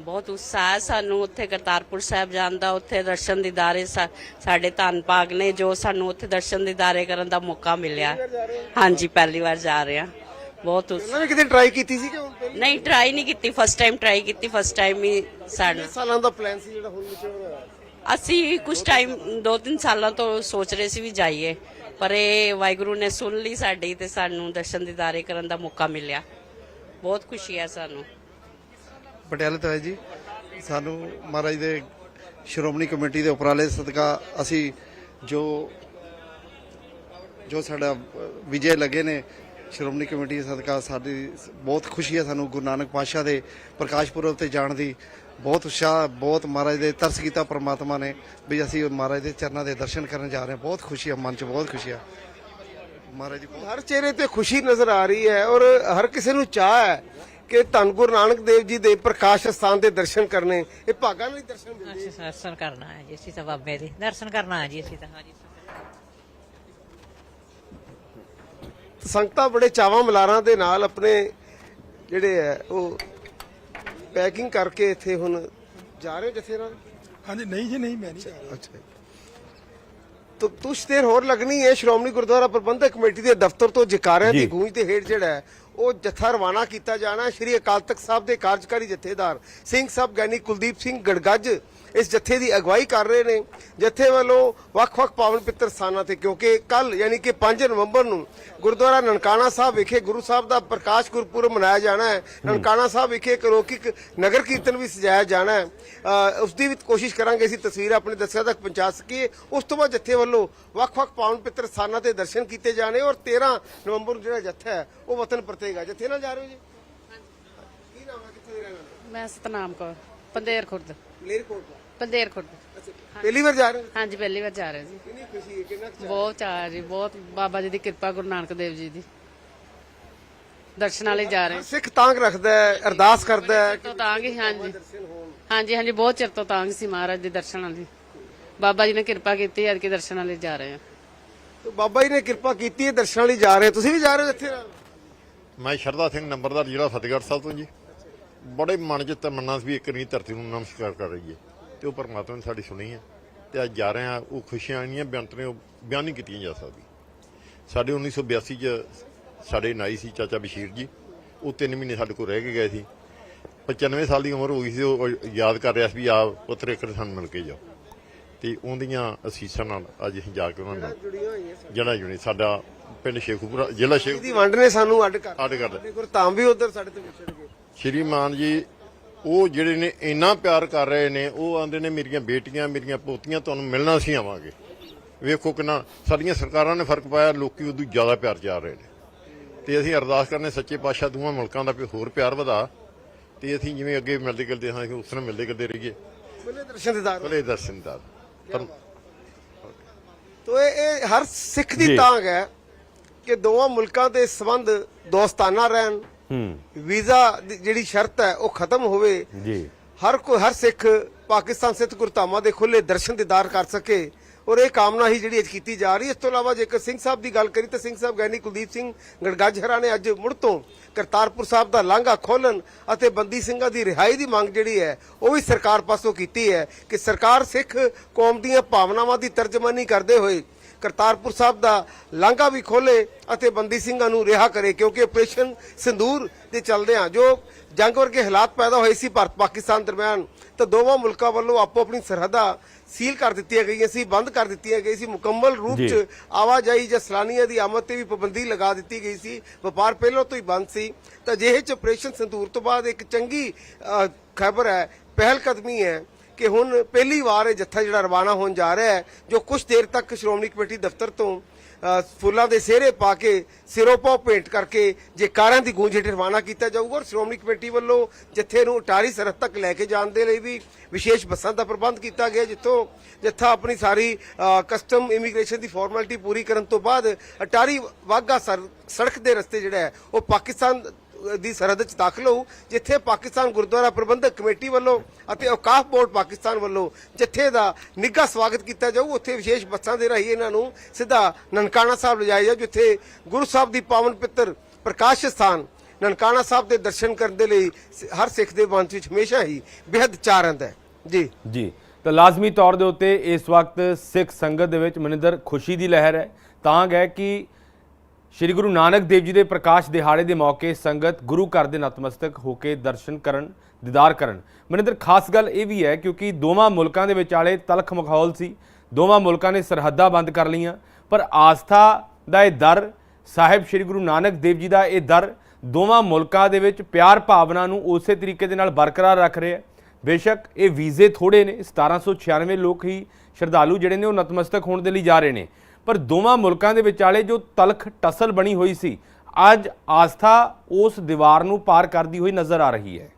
ਬਹੁਤ ਉਤਸ਼ਾਹ ਸਾਨੂੰ ਉੱਥੇ ਕਰਤਾਰਪੁਰ ਸਾਹਿਬ ਜਾਣ ਦਾ, ਉੱਥੇ ਦਰਸ਼ਨ ਦੀਦਾਰੇ ਸਾਡੇ ਧੰਨ ਭਾਗ ਨੇ ਜੋ ਸਾਨੂੰ ਉੱਥੇ ਦਰਸ਼ਨ ਦੀਦਾਰੇ ਕਰਨ ਦਾ ਮੌਕਾ ਮਿਲਿਆ। ਹਾਂਜੀ, ਪਹਿਲੀ ਵਾਰ ਜਾ ਰਹੇ ਹਾਂ। ਬਹੁਤ ਉਤਸ਼ਾਹ ਉਹਨਾਂ ਨੇ ਕਿਤੇ ਟਰਾਈ ਕੀਤੀ ਸੀ ਕਿ ਹੁਣ ਪਹਿਲੀ? ਨਹੀਂ ਟਰਾਈ ਨਹੀਂ ਕੀਤੀ ਫਸਟ ਟਾਈਮ ਟਰਾਈ ਕੀਤੀ ਫਸਟ ਟਾਈਮ ਹੀ ਸਾਡਾ। ਸਾਲਾਂ ਦਾ ਪਲਾਨ ਸੀ ਜਿਹੜਾ ਹੁਣ ਵਿੱਚ ਹੋਇਆ? ਅਸੀਂ ਕੁਝ ਟਾਈਮ ਦੋ ਤਿੰਨ ਸਾਲਾਂ ਤੋਂ ਸੋਚ ਰਹੇ ਸੀ ਵੀ ਜਾਈਏ ਪਰ ਇਹ ਵਾਹਿਗੁਰੂ ਨੇ ਸੁਣ ਲਈ ਸਾਡੀ ਤੇ ਸਾਨੂੰ ਦਰਸ਼ਨ ਦੀਦਾਰੇ ਕਰਨ ਦਾ ਮੌਕਾ ਮਿਲਿਆ। ਬਹੁਤ ਖੁਸ਼ੀ ਹੈ ਸਾਨੂੰ। ਪਟਿਆਲੇ ਤੋਂ ਹੈ ਜੀ। ਸਾਨੂੰ ਮਹਾਰਾਜ ਦੇ ਸ਼੍ਰੋਮਣੀ ਕਮੇਟੀ ਦੇ ਉਪਰਾਲੇ ਸਦਕਾ ਅਸੀਂ ਜੋ ਜੋ ਸਾਡਾ ਅ, ਵਿਜੇ ਲੱਗੇ ਨੇ ਸ਼੍ਰੋਮਣੀ ਕਮੇਟੀ ਦੇ ਸਦਕਾ ਸਾਡੀ ਬਹੁਤ ਖੁਸ਼ੀ ਹੈ ਸਾਨੂੰ ਗੁਰੂ ਨਾਨਕ ਪਾਤਸ਼ਾਹ ਦੇ ਪ੍ਰਕਾਸ਼ ਪੁਰਬ ਤੇ ਜਾਣ ਦੀ। ਬਹੁਤ ਉਤਸ਼ਾਹ ਬਹੁਤ ਮਹਾਰਾਜ ਦੇ ਤਰਸ ਕੀਤਾ ਪ੍ਰਮਾਤਮਾ ਨੇ ਵੀ ਅਸੀਂ ਮਹਾਰਾਜ ਦੇ ਚਰਨਾਂ ਦੇ ਦਰਸ਼ਨ ਕਰਨ ਜਾ ਰਹੇ ਹਾਂ। ਬਹੁਤ ਖੁਸ਼ੀ ਹੈ ਮਨ 'ਚ ਬਹੁਤ ਖੁਸ਼ੀ ਹੈ ਮਹਾਰਾਜ ਜੀ ਹਰ ਚਿਹਰੇ ਤੇ ਖੁਸ਼ੀ ਨਜ਼ਰ ਆ ਰਹੀ ਹੈ ਔਰ ਹਰ ਕਿਸੇ ਨੂੰ ਚਾਹ ਹੈ ਕਿ ਧੰਨ ਗੁਰੂ ਨਾਨਕ ਦੇਵ ਜੀ ਦੇ ਪ੍ਰਕਾਸ਼ ਸਥਾਨ ਦੇ ਦਰਸ਼ਨ ਕਰਨੇ। ਇਹ ਭਾਗਾਂ ਨਾਲ ਹੀ ਦਰਸ਼ਨ ਮਿਲਦੇ ਦਰਸ਼ਨ ਕਰਨਾ ਹੈ ਜੀ ਅਸੀਂ ਤਾਂ ਬਾਬੇ ਦੇ ਦਰਸ਼ਨ ਕਰਨਾ ਹੈ ਜੀ ਅਸੀਂ ਤਾਂ। ਸੰਗਤਾਂ ਬੜੇ ਚਾਵਾਂ ਮਲਾਰਾਂ ਦੇ ਨਾਲ ਆਪਣੇ ਜਿਹੜੇ ਹੈ ਉਹ ਪੈਕਿੰਗ ਕਰਕੇ ਇੱਥੇ ਹੁਣ ਜਾ ਰਹੇ ਹੋ ਜਥੇ ਨਾਲ ਹਾਂਜੀ ਨਹੀਂ ਜੀ ਨਹੀਂ ਮੈਂ ਨਹੀਂ ਜਾ ਰਿਹਾ ਅੱਛਾ ਤੋ ਕੁਛ ਦੇਰ ਹੋਰ ਲੱਗਣੀ ਹੈ ਸ਼੍ਰੋਮਣੀ ਗੁਰਦੁਆਰਾ ਪ੍ਰਬੰਧਕ ਕਮੇਟੀ ਦੇ ਦਫ਼ਤਰ ਤੋਂ ਜਕਾਰਿਆਂ ਦੀ। ਗੂੰਜ ਦੇ ਹੇਠ ਜਿਹੜਾ ਹੈ ਉਹ ਜਥਾ ਰਵਾਨਾ ਕੀਤਾ ਜਾਣਾ। ਸ਼੍ਰੀ ਅਕਾਲ ਤਖਤ ਸਾਹਿਬ ਦੇ ਕਾਰਜਕਾਰੀ ਜਥੇਦਾਰ ਸਿੰਘ ਸਾਹਿਬ ਗਿਆਨੀ ਕੁਲਦੀਪ ਸਿੰਘ ਗੜਗੱਜ ਇਸ ਜਥੇ ਦੀ ਅਗਵਾਈ ਕਰ ਰਹੇ ਨੇ। ਜਥੇ ਵੱਲੋਂ ਵੱਖ-ਵੱਖ ਪਾਵਨ ਪਿੱਤਰ ਸਥਾਨਾਂ ਤੇ ਕਿਉਂਕਿ ਕੱਲ ਯਾਨੀ ਕਿ 5 ਨਵੰਬਰ ਨੂੰ ਗੁਰਦੁਆਰਾ ਨਨਕਾਣਾ ਸਾਹਿਬ ਵਿਖੇ ਗੁਰੂ ਸਾਹਿਬ ਦਾ ਪ੍ਰਕਾਸ਼ ਗੁਰਪੁਰਬ ਮਨਾਇਆ ਜਾਣਾ ਹੈ। ਨਨਕਾਣਾ ਸਾਹਿਬ ਵਿਖੇ ਇੱਕ ਅਲੌਕਿਕ ਨਗਰ ਕੀਰਤਨ ਵੀ ਸਜਾਇਆ ਜਾਣਾ ਹੈ। ਉਸ ਦੀ ਵੀ ਕੋਸ਼ਿਸ਼ ਕਰਾਂਗੇ ਅਸੀਂ ਤਸਵੀਰਾਂ ਆਪਣੇ ਦੱਸਿਆ ਤੱਕ ਪਹੁੰਚਾ ਸਕੀਏ। ਉਸ ਤੋਂ ਬਾਅਦ ਜਥੇ ਵੱਲੋਂ ਵੱਖ-ਵੱਖ ਪਾਵਨ ਪਿੱਤਰ ਸਥਾਨਾਂ ਤੇ ਦਰਸ਼ਨ ਕੀਤੇ ਜਾਣੇ ਔਰ 13 ਨਵੰਬਰ ਨੂੰ ਜਿਹੜਾ ਜਥਾ ਹੈ ਉਹ ਵਤਨ ਪਰਤੇਗਾ। ਜਥੇ ਨਾਲ ਜਾ ਰਹੇ ਹੋ ਜੀ? ਕੀ ਨਾਮ ਹੈ? ਕਿੱਥੇ ਦੇ ਰਹਿਣ ਵਾਲੇ ਮੈਂ ਸਤਨਾਮ ਕੌਰ ਪੰਦੇਰ ਖੁਰਦ। ਮਲੇਰਕੋਟ ਦਾ ਪੰਦੇਰ ਖੁਰਦ। ਪਹਿਲੀ ਵਾਰ ਜਾ ਰਹੇ ਹੋ? ਹਾਂਜੀ ਪਹਿਲੀ ਵਾਰ ਜਾ ਰਹੇ ਜੀ। ਕਿੰਨੀ ਖੁਸ਼ੀ ਹੈ ਕਿੰਨਾ ਚਾਅ? ਬਹੁਤ ਚਾਅ ਜੀ ਬਹੁਤ ਬਾਬਾ ਜੀ ਦੀ ਕਿਰਪਾ ਗੁਰੂ ਨਾਨਕ ਦੇਵ ਜੀ ਦੀ। ਦਰਸ਼ਨਾਂ ਲਈ ਜਾ ਰਹੇ ਸਿੱਖ ਤਾਂਗ ਰੱਖਦਾ ਹੈ ਅਰਦਾਸ ਕਰਦਾ ਹੈ। ਤੋਂ ਤਾਂਗ ਹੀ ਹਾਂਜੀ। ਹਾਂਜੀ ਹਾਂਜੀ ਬਹੁਤ ਚਿਰ ਤੋਂ ਤਾਂਗ ਸੀ ਮਹਾਰਾਜ ਦੇ ਦਰਸ਼ਨਾਂ ਲਈ ਬਾਬਾ ਜੀ ਨੇ ਕਿਰਪਾ ਕੀਤੀ ਅੱਜ ਕੇ ਦਰਸ਼ਨਾਂ ਲਈ ਜਾ ਰਹੇ ਹਾਂ। ਤੇ ਬਾਬਾ ਜੀ ਨੇ ਕਿਰਪਾ ਕੀਤੀ ਹੈ ਦਰਸ਼ਨਾਂ ਲਈ ਜਾ ਰਹੇ। ਤੁਸੀਂ ਵੀ ਜਾ ਰਹੇ ਹੋ ਇੱਥੇ? ਨਾਲ ਮੈਂ ਸ਼ਰਦਾ ਸਿੰਘ ਨੰਬਰਦਾਰ ਜ਼ਿਲ੍ਹਾ ਫਤਿਹਗੜ੍ਹ ਸਾਹਿਬ ਤੋਂ ਜੀ। ਬੜੇ ਮਨ 'ਚ ਤਮੰਨਾ ਸੀ ਵੀ ਇੱਕ ਨਹੀਂ ਧਰਤੀ ਨੂੰ ਨਮਸਕਾਰ ਕਰ ਰਹੀ ਹੈ ਤੇ ਉਹ ਪਰਮਾਤਮਾ ਨੇ ਸਾਡੀ ਸੁਣੀ ਹੈ ਤੇ ਅੱਜ ਜਾ ਰਹੇ ਆ ਉਹ ਖੁਸ਼ੀਆਂ ਨੇ ਉਹ ਬਿਆਨ ਨਹੀਂ ਕੀਤੀਆਂ ਜਾ ਸਕਦੀ। ਸਾਡੇ 1982 'ਚ ਸਾਡੇ ਨਾਈ ਸੀ ਚਾਚਾ ਬਸ਼ੀਰ ਜੀ ਉਹ 3 ਮਹੀਨੇ ਸਾਡੇ ਕੋਲ ਰਹਿ ਕੇ ਗਏ ਸੀ। 95 ਸਾਲ ਦੀ ਉਮਰ ਹੋ ਗਈ ਸੀ ਉਹ ਯਾਦ ਕਰ ਰਿਹਾ ਸੀ ਵੀ ਆ ਪੁੱਤਰ ਇੱਕ ਸਾਨੂੰ ਮਿਲ ਕੇ ਜਾਓ। ਤੇ ਉਹਦੀਆਂ ਅਸੀਸਾਂ ਨਾਲ ਅੱਜ ਅਸੀਂ ਜਾ ਕੇ ਉਹਨਾਂ ਸੀ ਜਿਹੜਾ ਜੁਣੀ ਸਾਡਾ ਪਿੰਡ ਸ਼ੇਖੂਪੁਰਾ ਜ਼ਿਲ੍ਹਾ ਸ਼ੇਖ ਇਹਦੀ ਵੰਡ ਨੇ ਸਾਨੂੰ ਅੱਡ ਕਰ ਅੱਡ ਕਰ ਦਿੱਤਾ। ਗੁਰਤਾਮ ਵੀ ਉਧਰ ਸਾਡੇ ਤੋਂ ਵਿਛੜ ਗਏ ਸ਼੍ਰੀਮਾਨ ਜੀ ਉਹ ਜਿਹੜੇ ਨੇ ਇੰਨਾ ਪਿਆਰ ਕਰ ਰਹੇ ਨੇ ਉਹ ਆਂਦੇ ਨੇ ਮੇਰੀਆਂ ਬੇਟੀਆਂ ਮੇਰੀਆਂ ਪੋਤੀਆਂ ਤੁਹਾਨੂੰ ਮਿਲਣਾ ਸੀ ਆਵਾਂਗੇ। ਵੇਖੋ ਕਿੰਨਾ ਸਾਡੀਆਂ ਸਰਕਾਰਾਂ ਨੇ ਫ਼ਰਕ ਪਾਇਆ ਲੋਕੀ ਉਦੋਂ ਜ਼ਿਆਦਾ ਪਿਆਰ ਚਾਹ ਰਹੇ ਨੇ। ਤੇ ਅਸੀਂ ਅਰਦਾਸ ਕਰਨੇ ਸੱਚੇ ਪਾਤਸ਼ਾਹ ਦੋਵਾਂ ਮੁਲਕਾਂ ਦਾ ਵੀ ਹੋਰ ਪਿਆਰ ਵਧਾ। ਤੇ ਅਸੀਂ ਜਿਵੇਂ ਅੱਗੇ ਮਿਲਦੇ ਗਿਲਦੇ ਹਾਂ ਅਸੀਂ ਉਸ ਤਰ੍ਹਾਂ ਮਿਲਦੇ ਗਿਲਦੇ ਰਹੀਏ। ਬੋਲੇ ਦਰਸ਼ਨ ਦਿਦਾਰ ਭਲੇ ਦਰਸ਼ਨਦਾਰ ਤੋ ਇਹ ਹਰ ਸਿੱਖ ਦੀ। ਤਾਂਗ ਹੈ ਕਿ ਦੋਵਾਂ ਮੁਲਕਾਂ ਦੇ ਸਬੰਧ ਦੋਸਤਾਨਾ ਰਹਿਣ ਹੂੰ। ਵੀਜ਼ਾ ਦੀ ਜਿਹੜੀ ਸ਼ਰਤ ਹੈ ਉਹ ਖਤਮ ਹੋਵੇ। ਜੀ। ਹਰ ਕੋਈ ਹਰ ਸਿੱਖ ਪਾਕਿਸਤਾਨ ਸਥਿਤ ਗੁਰਧਾਮਾਂ ਦੇ ਖੁੱਲੇ ਦਰਸ਼ਨ ਦੀਦਾਰ ਕਰ ਸਕੇ ਔਰ ਇਹ ਕਾਮਨਾ ਹੀ ਜਿਹੜੀ ਅੱਜ ਕੀਤੀ ਜਾ ਰਹੀ ਹੈ। ਇਸ ਤੋਂ ਇਲਾਵਾ ਜੇਕਰ ਸਿੰਘ ਸਾਹਿਬ ਦੀ ਗੱਲ ਕਰੀ ਤਾਂ ਸਿੰਘ ਸਾਹਿਬ ਗੈਨੀ ਕੁਲਦੀਪ ਸਿੰਘ ਗੜਗਾਜਹਰਾ ਨੇ ਅੱਜ ਮੁੜ ਤੋਂ ਕਰਤਾਰਪੁਰ ਸਾਹਿਬ ਦਾ ਲਾਂਘਾ ਖੋਲਣ ਅਤੇ ਬੰਦੀ ਸਿੰਘਾਂ ਦੀ ਰਿਹਾਈ ਦੀ ਮੰਗ ਜਿਹੜੀ ਹੈ ਉਹ ਵੀ ਸਰਕਾਰ ਪਾਸੋਂ ਕੀਤੀ ਹੈ ਕਿ ਸਰਕਾਰ ਸਿੱਖ ਕੌਮ ਦੀਆਂ ਭਾਵਨਾਵਾਂ ਦੀ ਤਰਜਮਾਨੀ ਕਰਦੇ ਹੋਏ ਕਰਤਾਰਪੁਰ ਸਾਹਿਬ ਦਾ ਲਾਂਘਾ ਵੀ ਖੋਲੇ ਅਤੇ ਬੰਦੀ ਸਿੰਘਾਂ ਨੂੰ ਰਿਹਾ ਕਰੇ ਕਿਉਂਕਿ ਆਪਰੇਸ਼ਨ ਸਿੰਦੂਰ ਦੇ ਚੱਲਦਿਆਂ ਜੋ ਜੰਗ ਵਰਗੇ ਹਾਲਾਤ ਪੈਦਾ ਹੋਏ ਸੀ ਭਾਰਤ ਪਾਕਿਸਤਾਨ ਦਰਮਿਆਨ ਤਾਂ ਦੋਵਾਂ ਮੁਲਕਾਂ ਵੱਲੋਂ ਆਪੋ ਆਪਣੀ ਸਰਹੱਦਾਂ ਸੀਲ ਕਰ ਦਿੱਤੀਆਂ ਗਈਆਂ ਸੀ ਬੰਦ ਕਰ ਦਿੱਤੀਆਂ ਗਈਆਂ ਸੀ। ਮੁਕੰਮਲ ਰੂਪ। 'ਚ ਆਵਾਜਾਈ ਜਾਂ ਸੈਲਾਨੀਆਂ ਦੀ ਆਮਦ ਤੇ ਵੀ ਪਾਬੰਦੀ ਲਗਾ ਦਿੱਤੀ ਗਈ ਸੀ। ਵਪਾਰ ਪਹਿਲਾਂ ਤੋਂ ਹੀ ਬੰਦ ਸੀ। ਤਾਂ ਜਿਹੇ ਚ ਆਪਰੇਸ਼ਨ ਸੰਦੂਰ ਤੋਂ ਬਾਅਦ ਇੱਕ ਚੰਗੀ ਖਬਰ ਹੈ ਪਹਿਲ ਕਦਮੀ ਹੈ। ਕਿ ਹੁਣ ਪਹਿਲੀ ਵਾਰ ਇਹ ਜੱਥਾ ਜਿਹੜਾ ਰਵਾਨਾ ਹੋਣ ਜਾ ਰਿਹਾ ਹੈ, ਜੋ ਕੁਝ ਦੇਰ ਤੱਕ ਸ਼੍ਰੋਮਣੀ ਕਮੇਟੀ ਦਫ਼ਤਰ ਤੋਂ ਫੁੱਲਾਂ ਦੇ ਸਿਹਰੇ ਪਾ ਕੇ ਸਿਰੋਂ ਪਾਉ ਭੇਂਟ ਕਰਕੇ ਜੇ ਕਾਰਾਂ ਦੀ ਗੂੰਜ ਹੇਠ ਰਵਾਨਾ ਕੀਤਾ ਜਾਊਗਾ ਔਰ ਸ਼੍ਰੋਮਣੀ ਕਮੇਟੀ ਵੱਲੋਂ ਜੱਥੇ ਨੂੰ ਅਟਾਰੀ ਸਰਹੱਦ ਤੱਕ ਲੈ ਕੇ ਜਾਣ ਦੇ ਲਈ ਵੀ ਵਿਸ਼ੇਸ਼ ਬੱਸਾਂ ਦਾ ਪ੍ਰਬੰਧ ਕੀਤਾ ਗਿਆ, ਜਿੱਥੋਂ ਜੱਥਾ ਆਪਣੀ ਸਾਰੀ ਕਸਟਮ ਇਮੀਗ੍ਰੇਸ਼ਨ ਦੀ ਫਾਰਮੈਲਿਟੀ ਪੂਰੀ ਕਰਨ ਤੋਂ ਬਾਅਦ ਅਟਾਰੀ ਵਾਗਾ ਸੜਕ ਦੇ ਰਸਤੇ ਜਿਹੜਾ ਹੈ, ਉਹ ਪਾਕਿਸਤਾਨ ਦੀ ਸਰਹੱਦ 'ਚ ਦਾਖਲ ਹੋਊ, ਜਿੱਥੇ ਪਾਕਿਸਤਾਨ ਗੁਰਦੁਆਰਾ ਪ੍ਰਬੰਧਕ ਕਮੇਟੀ ਵੱਲੋਂ ਅਤੇ ਔਕਾਫ ਬੋਰਡ ਪਾਕਿਸਤਾਨ ਵੱਲੋਂ ਜੱਥੇ ਦਾ ਨਿੱਘਾ ਸਵਾਗਤ ਕੀਤਾ ਜਾਊ, ਉੱਥੇ ਵਿਸ਼ੇਸ਼ ਬੱਸਾਂ ਦੇ ਰਾਹੀਂ ਇਹਨਾਂ ਨੂੰ ਸਿੱਧਾ ਨਨਕਾਣਾ ਸਾਹਿਬ ਲਿਜਾਇਆ ਜਾਊ, ਜਿੱਥੇ ਗੁਰੂ ਸਾਹਿਬ ਦੀ ਪਾਵਨ ਪਿੱਤਰ ਪ੍ਰਕਾਸ਼ ਸਥਾਨ ਨਨਕਾਣਾ ਸਾਹਿਬ ਦੇ ਦਰਸ਼ਨ ਕਰਨ ਦੇ ਲਈ ਹਰ ਸਿੱਖ ਦੇ ਮਨ ਵਿੱਚ ਹਮੇਸ਼ਾ ਹੀ ਬੇहद ਚਾਅ ਰਹਿੰਦਾ ਹੈ। ਜੀ। ਜੀ। ਤਾਂ ਲਾਜ਼ਮੀ ਤੌਰ ਦੇ ਉੱਤੇ ਇਸ ਵਕਤ ਸਿੱਖ ਸੰਗਤ ਦੇ ਵਿੱਚ ਮਨਿੰਦਰ ਖੁਸ਼ੀ ਦੀ ਲਹਿਰ ਹੈ। ਤਾਂ ਹੈ ਕਿ ਸ੍ਰੀ ਗੁਰੂ ਨਾਨਕ ਦੇਵ ਜੀ ਦੇ ਪ੍ਰਕਾਸ਼ ਦਿਹਾੜੇ ਦੇ ਮੌਕੇ ਸੰਗਤ ਗੁਰੂ ਘਰ ਦੇ ਨਤਮਸਤਕ ਹੋ ਕੇ ਦਰਸ਼ਨ ਕਰਨ, ਦੀਦਾਰ ਕਰਨ। ਮਨਿੰਦਰ ਖਾਸ ਗੱਲ ਇਹ ਵੀ ਹੈ ਕਿਉਂਕਿ ਦੋਵਾਂ ਮੁਲਕਾਂ ਦੇ ਵਿਚਾਲੇ ਤਲਖ ਮਖੌਲ ਸੀ। ਦੋਵਾਂ ਮੁਲਕਾਂ ਨੇ ਸਰਹੱਦਾਂ ਬੰਦ ਕਰ ਲਈਆਂ। ਪਰ ਆਸਥਾ ਦਾ ਇਹ ਦਰ, ਸਾਹਿਬ ਸ੍ਰੀ ਗੁਰੂ ਨਾਨਕ ਦੇਵ ਜੀ ਦਾ ਇਹ ਦਰ ਦੋਵਾਂ ਮੁਲਕਾਂ ਦੇ ਵਿੱਚ ਪਿਆਰ ਭਾਵਨਾ ਨੂੰ ਉਸੇ ਤਰੀਕੇ ਦੇ ਨਾਲ ਬਰਕਰਾਰ ਰੱਖ ਰਿਹਾ ਹੈ। ਬੇਸ਼ੱਕ ਇਹ ਵੀਜ਼ੇ ਥੋੜੇ ਨੇ 1796 ਲੋਕ ਹੀ ਸ਼ਰਧਾਲੂ ਜਿਹੜੇ ਨੇ ਉਹ ਨਤਮਸਤਕ ਹੋਣ ਦੇ ਲਈ ਜਾ ਰਹੇ ਨੇ। ਪਰ ਦੋਵਾਂ ਮੁਲਕਾਂ ਦੇ ਵਿਚਾਲੇ ਜੋ ਤਲਖ ਟਸਲ ਬਣੀ ਹੋਈ ਸੀ, ਅੱਜ ਆਸਥਾ ਉਸ ਦੀਵਾਰ ਨੂੰ ਪਾਰ ਕਰਦੀ ਹੋਈ ਨਜ਼ਰ ਆ ਰਹੀ ਹੈ।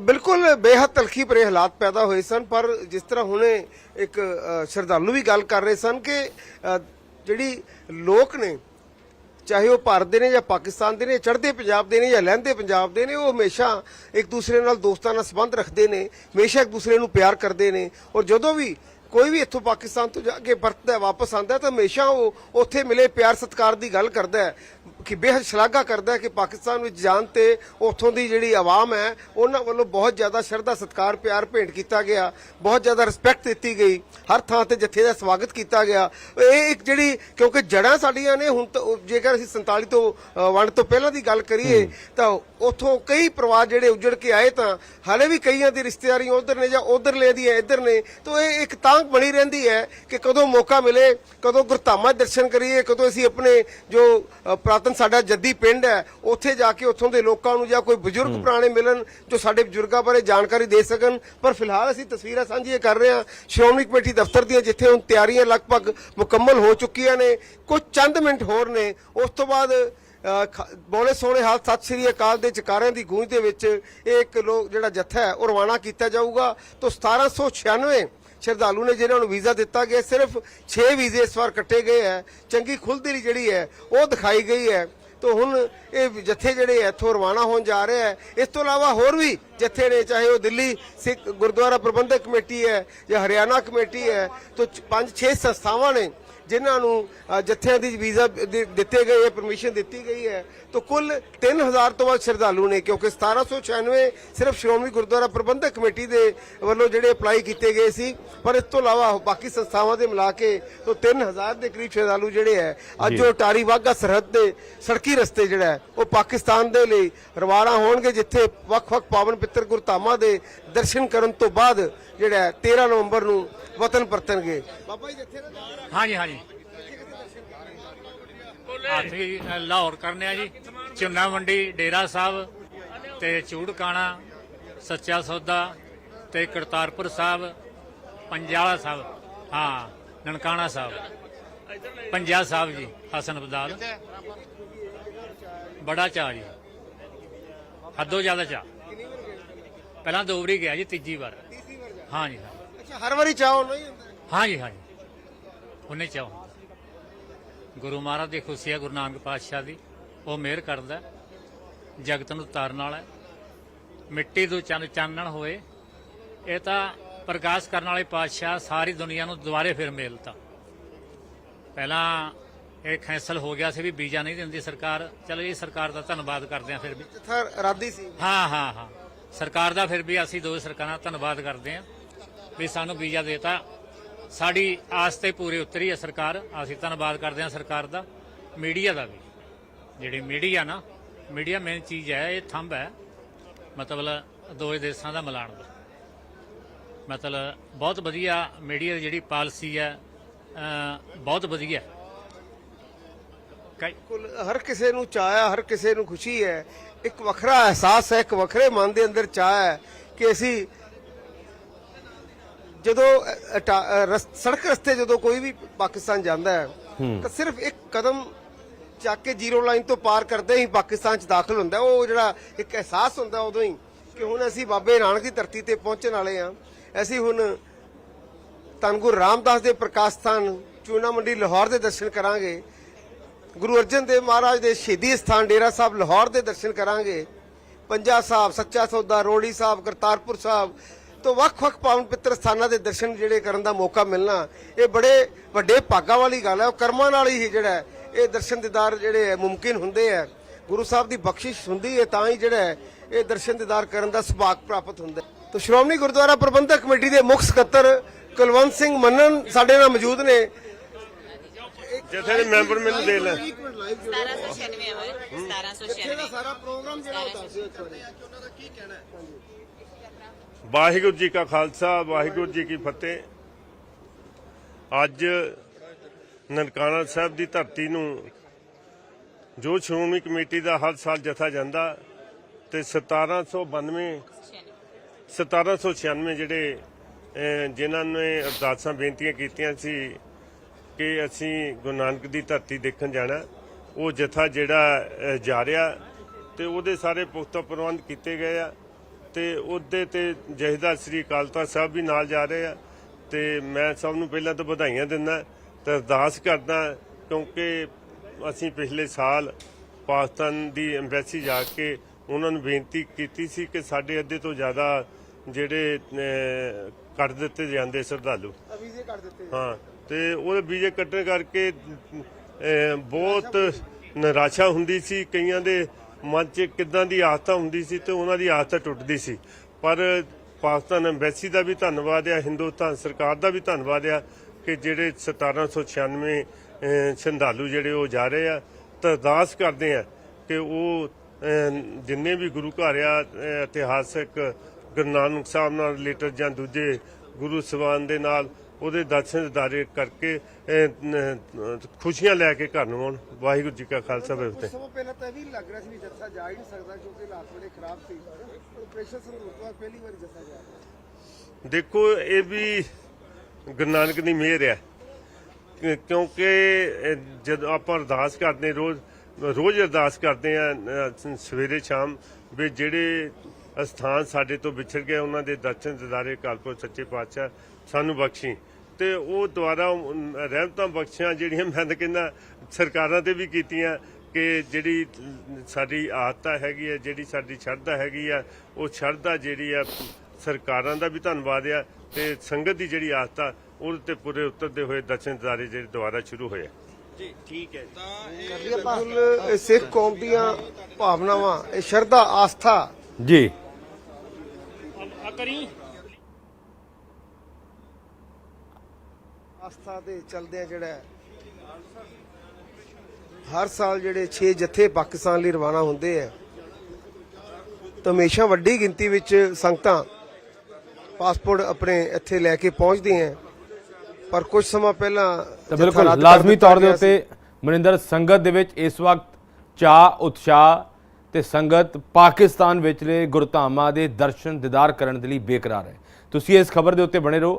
ਬਿਲਕੁਲ ਬੇਹੱਦ ਤਲਖੀ ਭਰੇ ਹਾਲਾਤ ਪੈਦਾ ਹੋਏ ਸਨ, ਪਰ ਜਿਸ ਤਰ੍ਹਾਂ ਹੁਣੇ ਇੱਕ ਸ਼ਰਧਾਲੂ ਵੀ ਗੱਲ ਕਰ ਰਹੇ ਸਨ ਕਿ ਜਿਹੜੀ ਲੋਕ ਨੇ, ਚਾਹੇ ਉਹ ਭਾਰਤ ਦੇ ਨੇ ਜਾਂ ਪਾਕਿਸਤਾਨ ਦੇ ਨੇ, ਚੜ੍ਹਦੇ ਪੰਜਾਬ ਦੇ ਨੇ ਜਾਂ ਲਹਿੰਦੇ ਪੰਜਾਬ ਦੇ ਨੇ, ਉਹ ਹਮੇਸ਼ਾ ਇੱਕ ਦੂਸਰੇ ਨਾਲ ਦੋਸਤਾਂ ਨਾਲ ਸੰਬੰਧ ਰੱਖਦੇ ਨੇ, ਹਮੇਸ਼ਾ ਇੱਕ ਦੂਸਰੇ ਨੂੰ ਪਿਆਰ ਕਰਦੇ ਨੇ ਔਰ ਜਦੋਂ ਵੀ ਕੋਈ ਵੀ ਇੱਥੋਂ ਪਾਕਿਸਤਾਨ ਤੋਂ ਜਾ ਕੇ ਵਰਤਦਾ ਹੈ, ਵਾਪਸ ਆਉਂਦਾ ਹੈ ਤਾਂ ਹਮੇਸ਼ਾ ਉਹ ਉੱਥੇ ਮਿਲੇ ਪਿਆਰ ਸਤਿਕਾਰ ਦੀ ਗੱਲ ਕਰਦਾ ਹੈ। ਕਿ ਬੇਹੱਦ ਸ਼ਲਾਘਾ ਕਰਦਾ ਹੈ ਕਿ ਪਾਕਿਸਤਾਨ ਵਿੱਚ ਜਾਣ ਤੇ ਉੱਥੋਂ ਦੀ ਜਿਹੜੀ ਆਵਾਮ ਹੈ ਉਹਨਾਂ ਵੱਲੋਂ ਬਹੁਤ ਜ਼ਿਆਦਾ ਸ਼ਰਧਾ ਸਤਿਕਾਰ ਪਿਆਰ ਭੇਂਟ ਕੀਤਾ ਗਿਆ ਬਹੁਤ ਜ਼ਿਆਦਾ ਰਿਸਪੈਕਟ ਦਿੱਤੀ ਗਈ ਹਰ ਥਾਂ ਤੇ ਜਥੇ ਦਾ ਸਵਾਗਤ ਕੀਤਾ ਗਿਆ। ਇਹ ਇੱਕ ਜਿਹੜੀ ਕਿਉਂਕਿ ਜੜਾਂ ਸਾਡੀਆਂ ਨੇ ਹੁਣ ਜੇਕਰ ਅਸੀਂ 47 ਤੋਂ ਵੰਡ ਤੋਂ ਪਹਿਲਾਂ ਦੀ ਗੱਲ ਕਰੀਏ ਤਾਂ ਉੱਥੋਂ ਕਈ ਪਰਿਵਾਰ ਜਿਹੜੇ ਉਜੜ ਕੇ ਆਏ ਤਾਂ ਹਾਲੇ ਵੀ ਕਈਆਂ ਦੀ ਰਿਸ਼ਤੇਦਾਰੀਆਂ ਉਧਰ ਨੇ ਜਾਂ ਉਧਰਲੇ ਦੀਆਂ ਇੱਧਰ ਨੇ ਤਾਂ ਇਹ ਇੱਕ ਤਾਂਗ ਬਣੀ ਰਹਿੰਦੀ ਹੈ ਕਿ ਕਦੋਂ ਮੌਕਾ ਮਿਲੇ ਕਦੋਂ ਗੁਰਧਾਮਾਂ ਦੇ ਦਰਸ਼ਨ ਕਰੀਏ ਕਦੋਂ ਅਸੀਂ ਆਪਣੇ ਜੋ ਪੁਰਾਤਨ ਸਾਡਾ ਜੱਦੀ ਪਿੰਡ ਹੈ ਉੱਥੇ ਜਾ ਕੇ ਉੱਥੋਂ ਦੇ ਲੋਕਾਂ ਨੂੰ ਜਾਂ ਕੋਈ ਬਜ਼ੁਰਗ ਪੁਰਾਣੇ ਮਿਲਣ ਜੋ ਸਾਡੇ ਬਜ਼ੁਰਗਾਂ ਬਾਰੇ ਜਾਣਕਾਰੀ ਦੇ ਸਕਣ। ਪਰ ਫਿਲਹਾਲ ਅਸੀਂ ਤਸਵੀਰਾਂ ਸਾਂਝੀਆਂ ਕਰ ਰਹੇ ਹਾਂ ਸ਼੍ਰੋਮਣੀ ਕਮੇਟੀ ਦਫ਼ਤਰ ਦੀਆਂ ਜਿੱਥੇ ਹੁਣ ਤਿਆਰੀਆਂ ਲਗਭਗ ਮੁਕੰਮਲ ਹੋ ਚੁੱਕੀਆਂ ਨੇ। ਕੁਝ ਚੰਦ ਮਿੰਟ ਹੋਰ ਨੇ। ਉਸ ਤੋਂ ਬਾਅਦ ਬੋਲੇ ਸੋਹਣੇ ਹਾਲ ਸਤਿ ਸ੍ਰੀ ਅਕਾਲ ਦੇ ਚਕਾਰਿਆਂ ਦੀ ਗੂੰਜ ਦੇ ਵਿੱਚ ਇਹ ਇੱਕ ਲੋਕ ਜਿਹੜਾ ਜੱਥਾ ਹੈ ਉਹ ਰਵਾਨਾ ਕੀਤਾ ਜਾਊਗਾ। ਤੋਂ 1796 ਸ਼ਰਧਾਲੂ ਨੇ ਜਿਹਨਾਂ ਨੂੰ ਵੀਜ਼ਾ ਦਿੱਤਾ ਗਿਆ, ਸਿਰਫ 6 ਵੀਜ਼ੇ ਇਸ ਵਾਰ ਕੱਟੇ ਗਏ ਹੈ। ਚੰਗੀ ਖੁੱਲ੍ਹਦਿਲੀ ਜਿਹੜੀ ਹੈ, ਉਹ ਦਿਖਾਈ ਗਈ ਹੈ। ਤੋਂ ਹੁਣ ਇਹ ਜੱਥੇ ਜਿਹੜੇ ਹੈ, ਇੱਥੋਂ ਰਵਾਨਾ ਹੋਣ ਜਾ ਰਹੇ ਹੈ। ਇਸ ਤੋਂ ਇਲਾਵਾ ਹੋਰ ਵੀ ਜੱਥੇ ਨੇ, ਚਾਹੇ ਉਹ ਦਿੱਲੀ, ਸਿੱਖ, ਗੁਰਦੁਆਰਾ ਪ੍ਰਬੰਧਕ ਕਮੇਟੀ ਹੈ ਜਾਂ ਹਰਿਆਣਾ ਕਮੇਟੀ ਹੈ, ਤੋਂ 5-6 ਸੰਸਥਾਵਾਂ ਨੇ ਜਿਨ੍ਹਾਂ ਨੂੰ ਜੱਥਿਆਂ ਦੀ ਵੀਜ਼ਾ ਦਿੱਤੇ ਗਏ ਹੈ ਪਰਮਿਸ਼ਨ ਦਿੱਤੀ ਗਈ ਹੈ ਤਾਂ ਕੁੱਲ 3000 ਤੋਂ ਵੱਧ ਸ਼ਰਧਾਲੂ ਨੇ ਕਿਉਂਕਿ 1796 ਸਿਰਫ ਸ਼੍ਰੋਮਣੀ ਗੁਰਦੁਆਰਾ ਪ੍ਰਬੰਧਕ ਕਮੇਟੀ ਦੇ ਵੱਲੋਂ ਜਿਹੜੇ ਅਪਲਾਈ ਕੀਤੇ ਗਏ ਸੀ ਪਰ ਇਸ ਤੋਂ ਇਲਾਵਾ ਬਾਕੀ ਸੰਸਥਾਵਾਂ ਦੇ ਮਿਲਾ ਕੇ ਤਾਂ 3000 ਦੇ ਕਰੀਬ ਸ਼ਰਧਾਲੂ ਜਿਹੜੇ ਹੈ ਅੱਜ ਉਹ ਟਾਰੀ ਵਾਗਾ ਸਰਹੱਦ ਦੇ ਸੜਕੀ ਰਸਤੇ ਜਿਹੜਾ ਹੈ ਉਹ ਪਾਕਿਸਤਾਨ ਦੇ ਲਈ ਰਵਾਨਾ ਹੋਣਗੇ ਜਿੱਥੇ ਵੱਖ-ਵੱਖ ਪਾਵਨ ਪਿੱਤਰ ਗੁਰਧਾਮਾਂ ਦੇ ਦਰਸ਼ਨ ਕਰਨ ਤੋਂ ਬਾਅਦ ਜਿਹੜਾ ਹੈ 13 ਨਵੰਬਰ ਨੂੰ ਵਤਨ ਪਰਤਣਗੇ। ਬਾਬਾ ਜੀ ਜਿੱਥੇ ਹਾਂਜੀ ਹਾਂਜੀ। ਅਸੀਂ ਅ, ਲਾਹੌਰ ਕਰਨੇ ਆ ਜੀ। ਚੁੰਨਾ ਮੰਡੀ ਡੇਰਾ ਸਾਹਿਬ ਤੇ ਚੂੜਕਾਣਾ ਸੱਚਾ ਸੌਦਾ ਤੇ ਕਰਤਾਰਪੁਰ ਸਾਹਿਬ ਪੰਜਾਲਾ ਸਾਹਿਬ। ਹਾਂ ਨਨਕਾਣਾ ਸਾਹਿਬ। ਪੰਜਾ ਸਾਹਿਬ ਜੀ ਹਸਨ ਅਬਦਾਲ। ਬੜਾ ਚਾਅ ਜੀ। ਹੱਦੋਂ ਜ਼ਿਆਦਾ ਚਾਅ। ਪਹਿਲਾਂ ਦੋ ਵਾਰੀ ਗਿਆ ਜੀ ਤੀਜੀ ਵਾਰ। ਹਾਂਜੀ ਹਾਂ ਅੱਛਾ ਹਰ ਵਾਰੀ ਚਾਹੋ ਨਹੀਂ ਹੁੰਦਾ? ਹਾਂਜੀ ਹਾਂਜੀ ਉਹਨੇ ਚਾਹ ਗੁਰੂ ਮਹਾਰਾਜ ਦੀ ਖੁਸ਼ੀ ਹੈ ਗੁਰੂ ਨਾਨਕ ਪਾਤਸ਼ਾਹ ਦੀ। ਉਹ ਮਿਹਰ ਕਰਦਾ। ਜਗਤ ਨੂੰ ਤਾਰਨ ਵਾਲਾ। ਮਿੱਟੀ ਤੋਂ ਚੰਨ ਚਾਨਣ ਹੋਏ ਇਹ ਤਾਂ ਪ੍ਰਕਾਸ਼ ਕਰਨ ਵਾਲੇ ਪਾਤਸ਼ਾਹ ਸਾਰੀ ਦੁਨੀਆ ਨੂੰ ਦੁਬਾਰੇ ਫਿਰ ਮਿਲਤਾ। ਪਹਿਲਾਂ ਇਹ ਕੈਂਸਲ ਹੋ ਗਿਆ ਸੀ ਵੀ ਵੀਜ਼ਾ ਨਹੀਂ ਦਿੰਦੀ ਸਰਕਾਰ। ਚਲੋ ਇਹ ਸਰਕਾਰ ਦਾ ਧੰਨਵਾਦ ਕਰਦੇ ਹਾਂ ਫਿਰ ਵੀ। ਜਿੱਥਾ ਰਾਦੀ ਸੀ। ਹਾਂ ਹਾਂ ਹਾਂ। ਸਰਕਾਰ ਦਾ ਫਿਰ ਵੀ ਅਸੀਂ ਦੋ ਸਰਕਾਰਾਂ ਦਾ ਧੰਨਵਾਦ ਕਰਦੇ ਹਾਂ। ਵੀ ਸਾਨੂੰ ਵੀਜ਼ਾ ਦੇਤਾ। ਸਾਡੀ ਆਸ ਤੇ ਪੂਰੀ ਉਤਰੀ ਹੈ ਸਰਕਾਰ। ਅਸੀਂ ਧੰਨਵਾਦ ਕਰਦੇ ਹਾਂ ਸਰਕਾਰ ਦਾ, ਮੀਡੀਆ ਦਾ ਵੀ। ਜਿਹੜੀ ਮੀਡੀਆ ਨਾ, ਮੀਡੀਆ ਮੇਨ ਚੀਜ਼ ਹੈ, ਇਹ ਥੰਬ ਹੈ। ਮਤਲਬ ਦੋਏ ਦੇਸ਼ਾਂ ਦਾ ਮਿਲਾਣ ਦਾ। ਮਤਲਬ ਬਹੁਤ ਵਧੀਆ ਮੀਡੀਆ ਦੀ ਜਿਹੜੀ ਪਾਲਿਸੀ ਹੈ ਬਹੁਤ ਵਧੀਆ। ਹੈ। ਹਰ ਕਿਸੇ ਨੂੰ ਚਾਹ ਹਰ ਕਿਸੇ ਨੂੰ ਖੁਸ਼ੀ ਹੈ। ਇੱਕ ਵੱਖਰਾ ਅਹਿਸਾਸ ਹੈ, ਇੱਕ ਵੱਖਰੇ ਮਨ ਦੇ ਅੰਦਰ ਚਾਹ ਹੈ ਕਿ ਅਸੀਂ ਜਦੋਂ ਸੜਕ ਰਸਤੇ ਜਦੋਂ ਕੋਈ ਵੀ ਪਾਕਿਸਤਾਨ ਜਾਂਦਾ ਹੈ ਤਾਂ ਸਿਰਫ ਇੱਕ ਕਦਮ ਚੱਕ ਕੇ ਜ਼ੀਰੋ ਲਾਈਨ ਤੋਂ ਪਾਰ ਕਰਦੇ ਹੀ ਪਾਕਿਸਤਾਨ ਚ ਦਾਖਲ ਹੁੰਦਾ। ਉਹ ਜਿਹੜਾ ਇੱਕ ਅਹਿਸਾਸ ਹੁੰਦਾ ਉਦੋਂ ਹੀ ਕਿ ਹੁਣ ਅਸੀਂ ਬਾਬੇ ਨਾਨਕ ਦੀ ਧਰਤੀ ਤੇ ਪਹੁੰਚਣ ਵਾਲੇ ਹਾਂ। ਅਸੀਂ ਹੁਣ ਧੰਨ ਗੁਰੂ ਰਾਮਦਾਸ ਦੇ ਪ੍ਰਕਾਸ਼ ਸਥਾਨ ਚੂਨਾ ਮੰਡੀ ਲਾਹੌਰ ਦੇ ਦਰਸ਼ਨ ਕਰਾਂਗੇ। ਗੁਰੂ ਅਰਜਨ ਦੇਵ ਮਹਾਰਾਜ ਦੇ ਸ਼ਹੀਦੀ ਸਥਾਨ ਡੇਰਾ ਸਾਹਿਬ ਲਾਹੌਰ ਦੇ ਦਰਸ਼ਨ ਕਰਾਂਗੇ। ਪੰਜਾ ਸਾਹਿਬ ਸੱਚਾ ਸੌਦਾ ਰੋੜੀ ਸਾਹਿਬ ਕਰਤਾਰਪੁਰ ਸਾਹਿਬ ਤੋਂ ਵੱਖ-ਵੱਖ ਪਾਵਨ ਪਿੱਤਰ ਸਥਾਨਾਂ ਦੇ ਦਰਸ਼ਨ ਜਿਹੜੇ ਕਰਨ ਦਾ ਮੌਕਾ ਮਿਲਣਾ ਇਹ ਬੜੇ ਵੱਡੇ ਭਾਗਾਂ ਵਾਲੀ ਗੱਲ ਹੈ। ਉਹ ਕਰਮਾਂ ਨਾਲ ਹੀ ਜਿਹੜਾ ਹੈ, ਇਹ ਦਰਸ਼ਨ ਦੀਦਾਰ ਜਿਹੜੇ ਹੈ ਮੁਮਕਿਨ ਹੁੰਦੇ ਹੈ। ਗੁਰੂ ਸਾਹਿਬ ਦੀ ਬਖਸ਼ਿਸ਼ ਹੁੰਦੀ ਹੈ ਤਾਂ ਹੀ ਜਿਹੜਾ ਹੈ, ਇਹ ਦਰਸ਼ਨ ਦੀਦਾਰ ਕਰਨ ਦਾ ਸੁਭਾਗ ਪ੍ਰਾਪਤ ਹੁੰਦਾ ਹੈ। ਤਾਂ ਸ਼੍ਰੋਮਣੀ ਗੁਰਦੁਆਰਾ ਪ੍ਰਬੰਧਕ ਕਮੇਟੀ ਦੇ ਮੁੱਖ ਸਕੱਤਰ ਕੁਲਵੰਤ ਸਿੰਘ ਮੰਨਨ ਸਾਡੇ ਨਾਲ ਮੌਜੂਦ ਨੇ। ਜਿੱਥੇ ਦੇ ਮੈਂਬਰ ਮੈਨੂੰ ਦੇ ਲੈ। 1796 1796 ਸਾਰਾ ਪ੍ਰੋਗਰਾਮ ਜਿਹੜਾ ਉਹ ਦੱਸ ਦਿਓ ਇੱਕ ਵਾਰੀ। ਵਾਹਿਗੁਰੂ ਜੀ ਕਾ ਖਾਲਸਾ, ਵਾਹਿਗੁਰੂ ਜੀ ਕੀ ਫਤਿਹ। ਅੱਜ ਨਨਕਾਣਾ ਸਾਹਿਬ ਦੀ ਧਰਤੀ ਨੂੰ ਜੋ ਸ਼੍ਰੋਮਣੀ ਕਮੇਟੀ ਦਾ ਹਰ ਸਾਲ ਜਥਾ ਜਾਂਦਾ ਤੇ 1792 1796 ਜਿਹੜੇ ਜਿਨ੍ਹਾਂ ਨੇ ਅਰਦਾਸਾਂ ਬੇਨਤੀਆਂ ਕੀਤੀਆਂ ਸੀ ਕਿ ਅਸੀਂ ਗੁਰੂ ਨਾਨਕ ਦੀ ਧਰਤੀ ਦੇਖਣ ਜਾਣਾ, ਉਹ ਜਥਾ ਜਿਹੜਾ ਜਾ ਰਿਹਾ ਤੇ ਉਹਦੇ ਸਾਰੇ ਪੁਖਤਾ ਪ੍ਰਬੰਧ ਕੀਤੇ ਗਏ ਆ। ਤੇ ਉਹਦੇ ਤੇ ਜਹੇਦਾਰ ਸ੍ਰੀ ਅਕਾਲ ਤਖਤ ਸਾਹਿਬ ਵੀ ਨਾਲ ਜਾ ਰਹੇ ਆ। ਤੇ ਮੈਂ ਸਭ ਨੂੰ ਪਹਿਲਾਂ ਤਾਂ ਵਧਾਈਆਂ ਦਿੰਦਾ ਤੇ ਅਰਦਾਸ ਕਰਦਾ ਕਿਉਂਕਿ ਅਸੀਂ ਪਿਛਲੇ ਸਾਲ ਪਾਕਿਸਤਾਨ ਦੀ ਐਮਬੈਸੀ ਜਾ ਕੇ ਉਹਨਾਂ ਨੂੰ ਬੇਨਤੀ ਕੀਤੀ ਸੀ ਕਿ ਸਾਡੇ ਅੱਧੇ ਤੋਂ ਜ਼ਿਆਦਾ ਜਿਹੜੇ ਕੱਢ ਦਿੱਤੇ ਜਾਂਦੇ ਸ਼ਰਧਾਲੂ। ਵੀਜ਼ੇ ਕੱਢ ਦਿੱਤੇ ਹਾਂ ਤੇ ਉਹਦੇ ਵੀਜ਼ੇ ਕੱਟਣ ਕਰਕੇ ਬਹੁਤ ਨਿਰਾਸ਼ਾ ਹੁੰਦੀ ਸੀ ਕਈਆਂ ਦੇ ਮਨ 'ਚ ਕਿਦਾਂ ਦੀ ਆਸਤਾ ਹੁੰਦੀ ਸੀ ਤੇ ਉਹਨਾਂ ਦੀ ਆਸਤਾ ਟੁੱਟਦੀ ਸੀ। ਪਰ ਪਾਕਿਸਤਾਨ ਐਮਬੈਸੀ ਦਾ ਵੀ ਧੰਨਵਾਦ ਆ ਹਿੰਦੁਸਤਾਨ ਸਰਕਾਰ ਦਾ ਵੀ ਧੰਨਵਾਦ ਆ ਕਿ ਜਿਹੜੇ 1796 ਅਹ, ਸ਼ਰਧਾਲੂ ਜਿਹੜੇ ਉਹ ਜਾ ਰਹੇ ਆ ਤਾਂ ਅਰਦਾਸ ਕਰਦੇ ਆ ਕਿ ਉਹ ਜਿੰਨੇ ਵੀ ਗੁਰੂ ਘਰ ਆ ਇਤਿਹਾਸਕ ਗੁਰੂ ਨਾਨਕ ਸਾਹਿਬ ਨਾਲ ਰਿਲੇਟਡ ਜਾਂ ਦੂਜੇ ਗੁਰੂ ਸਵਾਨ ਦੇ ਨਾਲ ਉਹਦੇ ਦਰਸ਼ਨ ਦਿਦਾਰੇ ਕਰਕੇ ਖੁਸ਼ੀਆਂ ਲੈ ਕੇ ਘਰ ਨੂੰ ਆਉਣ। ਵਾਹਿਗੁਰੂ ਜੀ ਕਾ ਖਾਲਸਾ ਵਾਹਿਗੁਰੂ ਜੀ ਕੀ ਪਹਿਲਾਂ ਤਾਂ ਇਹ ਵੀ ਲੱਗ ਰਿਹਾ ਸੀ ਵੀ ਜੱਥਾ ਜਾ ਹੀ ਨਹੀਂ ਸਕਦਾ ਕਿਉਂਕਿ ਹਾਲਾਤ ਬੜੇ ਖਰਾਬ ਸੀ। ਆਪਰੇਸ਼ਨ ਬਾਅਦ ਪਹਿਲੀ ਵਾਰੀ ਜੱਥਾ ਜਾ ਰਿਹਾ। ਦੇਖੋ ਇਹ ਵੀ ਗੁਰੂ ਨਾਨਕ ਦੀ ਮਿਹਰ ਹੈ। ਕਿਉਂਕਿ ਜਦੋਂ ਆਪਾਂ ਅਰਦਾਸ ਕਰਦੇ ਰੋਜ਼ ਰੋਜ਼ ਅਰਦਾਸ ਕਰਦੇ ਆ ਸਵੇਰੇ ਸ਼ਾਮ ਵੀ ਜਿਹੜੇ ਅਸਥਾਨ ਸਾਡੇ ਤੋਂ ਵਿਛੜ ਗਏ ਉਹਨਾਂ ਦੇ ਦਰਸ਼ਨ ਦਿਦਾਰੇ ਕਾਲਪੁਰ ਸੱਚੇ ਪਾਤਸ਼ਾਹ ਸਾਨੂੰ ਬਖਸ਼ੀ। ਤੇ ਉਹ ਦੁਆਰਾ ਰਹਿਮਤਾਂ ਬਖਸ਼ੀਆਂ ਜਿਹੜੀਆਂ ਮੈਂ ਤਾਂ ਕਹਿੰਦਾ ਸਰਕਾਰਾਂ ਤੇ ਵੀ ਕੀਤੀਆਂ ਕਿ ਜਿਹੜੀ ਸਾਡੀ ਆਦਤ ਹੈਗੀ ਹੈ ਜਿਹੜੀ ਸਾਡੀ ਸ਼ਰਧਾ ਹੈਗੀ ਆ ਉਹ ਸ਼ਰਧਾ ਜਿਹੜੀ ਆ ਸਰਕਾਰਾਂ ਦਾ ਵੀ ਧੰਨਵਾਦ ਆ ਤੇ ਸੰਗਤ ਦੀ ਜਿਹੜੀ ਆਸਤਾ ਉਹਦੇ ਤੇ ਪੂਰੇ ਉਤਰਦੇ ਹੋਏ ਦਰਸ਼ਨ ਦਿਦਾਰੇ ਜਿਹੜੇ ਦੁਆਰਾ ਸ਼ੁਰੂ ਹੋਏ ਆ। ਜੀ ਠੀਕ ਹੈ ਜੀ। ਬਿਲਕੁਲ ਇਹ ਸਿੱਖ ਕੌਮ ਦੀਆਂ ਭਾਵਨਾਵਾਂ ਇਹ ਸ਼ਰਧਾ ਆਸਥਾ। ਜੀ। ਆ ਕਰੀ? ਆਸਥਾ ਦੇ ਚਲਦੇ ਆ ਜਿਹੜਾ ਹਰ ਸਾਲ ਜਿਹੜੇ 6 ਜਥੇ ਪਾਕਿਸਤਾਨ ਲਈ ਰਵਾਨਾ ਹੁੰਦੇ ਆ ਤਾਂ ਹਮੇਸ਼ਾ ਵੱਡੀ ਗਿਣਤੀ ਵਿੱਚ ਸੰਗਤਾਂ ਪਾਸਪੋਰਟ ਆਪਣੇ ਇੱਥੇ ਲੈ ਕੇ ਪਹੁੰਚਦੀਆਂ। ਪਰ ਕੁਝ ਸਮਾਂ ਪਹਿਲਾਂ ਤਾਂ ਬਿਲਕੁਲ ਲਾਜ਼ਮੀ ਤੌਰ ਦੇ। ਉੱਤੇ ਮਨਿੰਦਰ ਸੰਗਤ ਦੇ ਵਿੱਚ ਇਸ ਵਕਤ ਚਾਹ ਉਤਸ਼ਾਹ ਤੇ ਸੰਗਤ ਪਾਕਿਸਤਾਨ ਵਿਚਲੇ ਗੁਰਧਾਮਾਂ ਦੇ ਦਰਸ਼ਨ ਦੀਦਾਰ ਕਰਨ ਦੇ ਲਈ ਬੇਕਰਾਰ ਹੈ ਤੁਸੀਂ ਇਸ ਖਬਰ ਦੇ ਉੱਤੇ ਬਣੇ ਰਹੋ